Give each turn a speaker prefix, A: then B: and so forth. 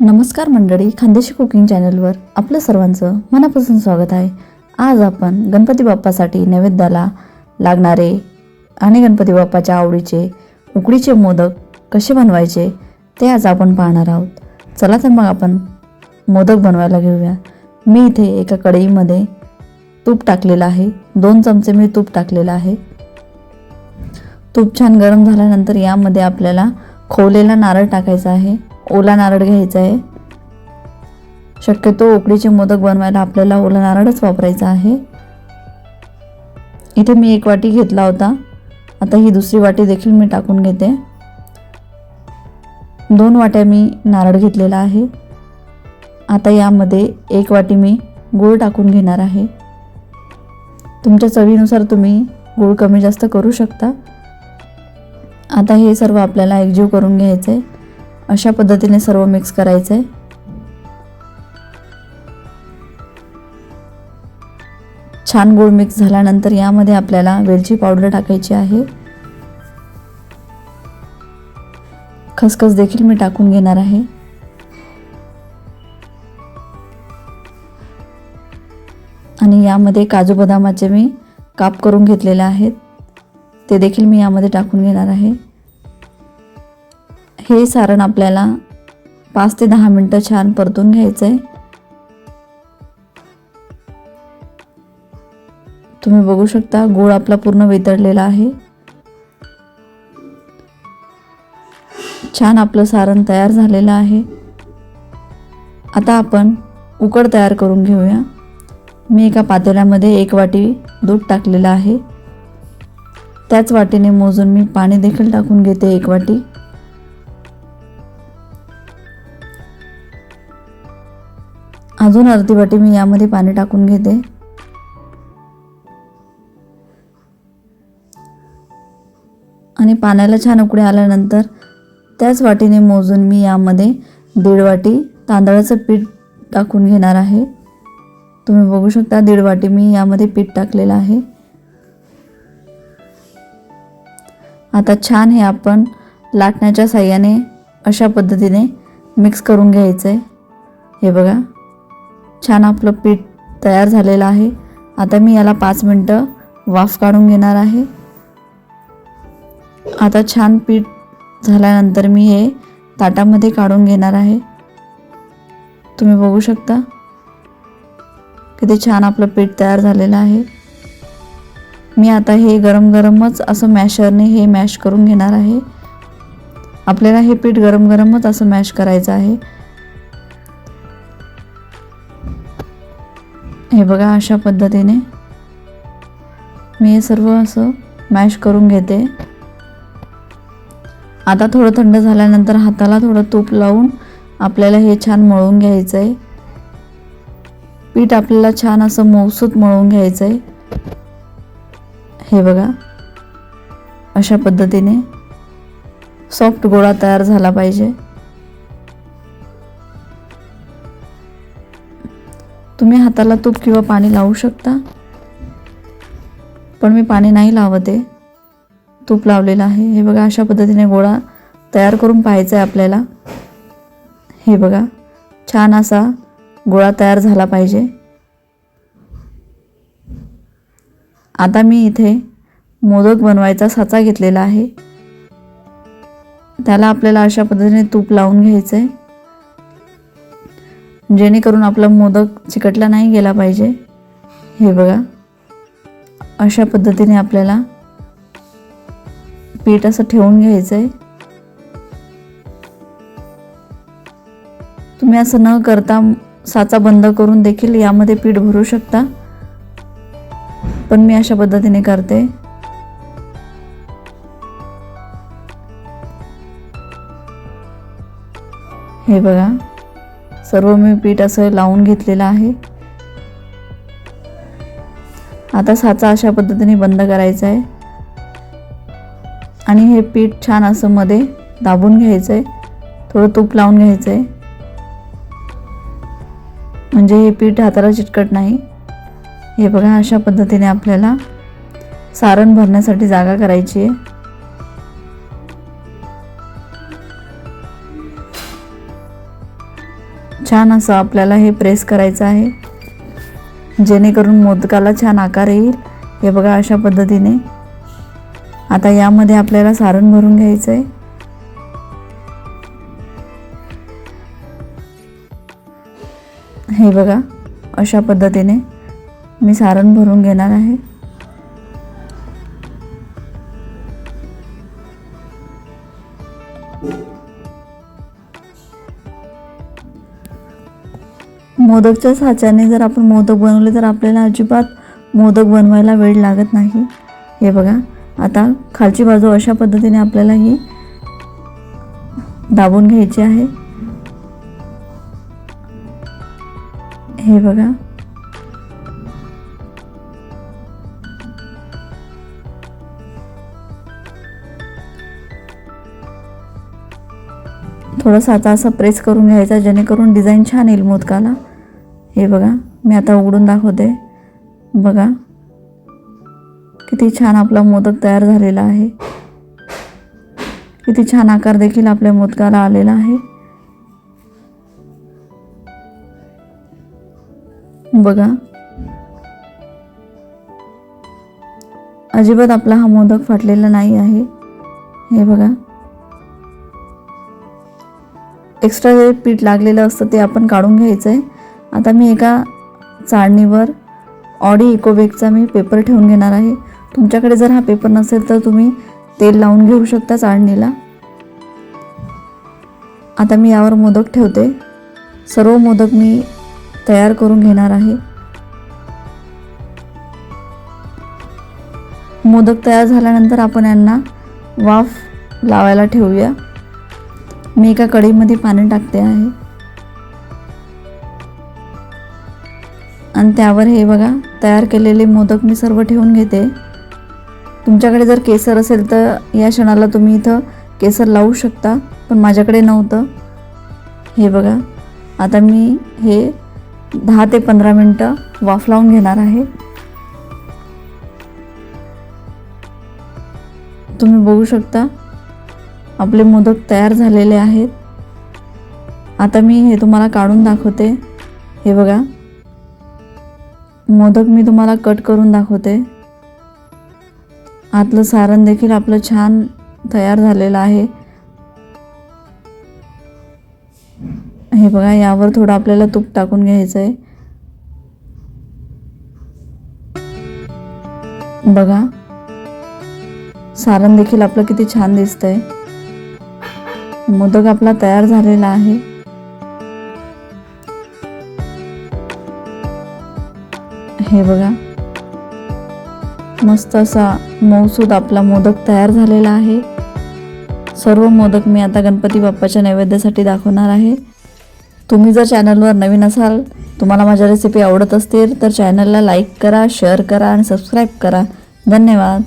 A: नमस्कार मंडळी खानदेशी कुकिंग चॅनलवर आपलं सर्वांचं मनापासून स्वागत आहे. आज आपण गणपती बाप्पासाठी नैवेद्याला लागणारे आणि गणपती बाप्पाच्या आवडीचे उकडीचे मोदक कसे बनवायचे ते आज आपण पाहणार आहोत. चला तर मग आपण मोदक बनवायला घेऊया. मी इथे एका कढईमध्ये तूप टाकलेलं आहे. दोन चमचे मी तूप टाकलेलं आहे. तूप छान गरम झाल्यानंतर यामध्ये आपल्याला खोवलेला नारळ टाकायचा आहे. ओला नारळ घ्यायचा आहे. शक्यतो उकडीचे मोदक बनवायला आपल्याला ओला नारळच वापरायचा आहे. इथे मी एक वाटी घेतला होता. आता ही दुसरी वाटी देखील मी टाकून घेते. दोन वाट्या मी नारळ घेतलेला आहे. आता यामध्ये एक वाटी मी गूळ टाकून घेणार आहे. तुमच्या चवीनुसार तुम्ही गूळ कमी जास्त करू शकता. आता हे सर्व आपल्याला एकजीव करून घ्यायचं आहे अशा पद्धतीने सर्व मिक्स करायचं. आहे छान गोड मिक्स झाल्यानंतर यामध्ये आपल्याला वेलची पावडर टाकायची आहे. खसखस देखील मी टाकून घेणार आहे. आणि यामध्ये काजू बदामाचे मी काप करून घेतलेले आहेत. ते देखील मी यामध्ये टाकून घेणार आहे. हे सारण आपल्याला पाच ते दहा मिनटं छान परतून घ्यायचं आहे तुम्ही बघू शकता गूळ आपला पूर्ण वितळलेला आहे. छान आपलं सारण तयार झालेलं आहे. आता आपण उकड तयार करून घेऊया. मी एका पातेल्यामध्ये एक वाटी दूध टाकलेलं आहे. त्याच वाटीने मोजून मी पाणी देखील टाकून घेते एक वाटी. अजून अर्धी वाटी मी यामध्ये पाणी टाकून घेते. आणि पाण्याला छान उकडे आल्यानंतर त्याच वाटीने मोजून मी यामध्ये दीड वाटी तांदळाचं पीठ टाकून घेणार आहे. तुम्ही बघू शकता दीड वाटी मी यामध्ये पीठ टाकलेलं आहे. आता छान हे आपण लाटण्याच्या साह्याने अशा पद्धतीने मिक्स करून घ्यायचं आहे हे बघा. छान आपलं पीठ तयार झालेलं आहे. आता मी याला पाच मिनटं वाफ काढून घेणार आहे. आता छान पीठ झाल्यानंतर मी हे ताटामध्ये काढून घेणार आहे. तुम्ही बघू शकता किती छान आपलं पीठ तयार झालेलं आहे. मी आता हे गरम गरमच असं मॅशरने हे मॅश करून घेणार आहे. आपल्याला हे पीठ गरम गरमच असं मॅश करायचं आहे. हे बघा अशा पद्धतीने मी हे सर्व असं मॅश करून घेते. आता थोडं थंड झाल्यानंतर हाताला थोडं तूप लावून आपल्याला हे छान मळून घ्यायचं आहे पीठ आपल्याला छान असं मऊसूत मळून घ्यायचं आहे हे बघा अशा पद्धतीने सॉफ्ट गोळा तयार झाला पाहिजे. तुम्ही हाताला तूप किंवा पाणी लावू शकता. पण मी पाणी नाही लावत. आहे तूप लावलेलं आहे. हे बघा अशा पद्धतीने गोळा तयार करून पाहायचा आहे आपल्याला. हे बघा छान असा गोळा तयार झाला पाहिजे. आता मी इथे मोदक बनवायचा साचा घेतलेला आहे. त्याला आपल्याला अशा पद्धतीने तूप लावून घ्यायचं आहे जेणेकरून आपला मोदक चिकटला नाही गेला पाहिजे. हे बघा. अशा पद्धतीने आपल्याला पीठ असं ठेवून घ्यायचं आहे तुम्ही असं न करता साचा बंद करून देखील यामध्ये पीठ भरू शकता. पण मी अशा पद्धतीने करते. हे बघा. सर्व मी पीठ असं लावून घेतलेलं आहे. आता साचा अशा पद्धतीने बंद करायचा आहे. आणि हे पीठ छान असं मध्ये दाबून घ्यायचं आहे थोडं तूप लावून घ्यायचं आहे म्हणजे हे पीठ हाताला चिटकट नाही. हे बघा अशा पद्धतीने आपल्याला सारण भरण्यासाठी जागा करायची आहे. छान असं आपल्याला हे प्रेस करायचं आहे. जेणेकरून मोदकाला छान आकार येईल. हे बघा अशा पद्धतीने. आता यामध्ये आपल्याला सारण भरून घ्यायचं आहे हे बघा अशा पद्धतीने मी सारण भरून घेणार आहे. मोदकच्या साच्याने जर आपण मोदक बनवले तर आपल्याला अजिबात मोदक बनवायला वेळ लागत नाही. हे बघा आता खालची बाजू अशा पद्धतीने आपल्याला ही दाबून घ्यायची आहे. हे बघा. थोडंसं आता असं प्रेस करून घ्यायचा जेणेकरून डिझाईन छान येईल मोदकाला. हे बघा मी आता उघडून दाखवते. बघा किती छान आपला मोदक तयार झालेला आहे. किती छान आकार देखील आपल्या मोदकाला आलेला आहे. बघा. अजिबात आपला हा मोदक फाटलेला नाही आहे. हे बघा. एक्स्ट्रा जे पीठ लागलेलं असतं ते आपण काढून घ्यायचं आहे आता मी एका चाळणीवर ऑडी इकोबेकचा मी पेपर ठेवून घेणार आहे. तुमच्याकडे जर हा पेपर नसेल तर तुम्ही तेल लावून घेऊ शकता चाळणीला. आता मी यावर मोदक ठेवते. सर्व मोदक मी तयार करून घेणार आहे. मोदक तयार झाल्यानंतर आपण यांना वाफ लावायला ठेवूया. मी एका कढईमध्ये पाणी टाकते आहे. आणि त्यावर हे बघा तयार केलेले मोदक मी सर्व ठेवून घेते. तुमच्याकडे जर केसर असेल तर या क्षणाला तुम्ही इथं केसर लावू शकता पण माझ्याकडे नव्हतं. हे बघा आता मी हे दहा ते पंधरा मिनटं वाफ लावून घेणार आहे. तुम्ही बघू शकता आपले मोदक तयार झालेले आहेत. आता मी हे तुम्हाला काढून दाखवते. हे बघा मोदक मी तुम्हाला कट करून दाखवते. आतलं सारण देखील आपलं छान तयार झालेलं आहे. हे बघा यावर थोडं आपल्याला तूप टाकून घ्यायचं आहे बघा सारण देखील आपलं किती छान दिसतंय. मोदक आपला तयार झालेला आहे. हे बघा. मस्त असा मऊसूद आपला मोदक तयार झालेला आहे. सर्व मोदक मी आता गणपती बाप्पाच्या नैवेद्यासाठी दाखवणार आहे. तुम्ही जर चॅनलवर नवीन असाल तुम्हाला माझ्या रेसिपी आवडत असतील तर चॅनलला लाईक करा शेअर करा आणि सबस्क्राईब करा. धन्यवाद.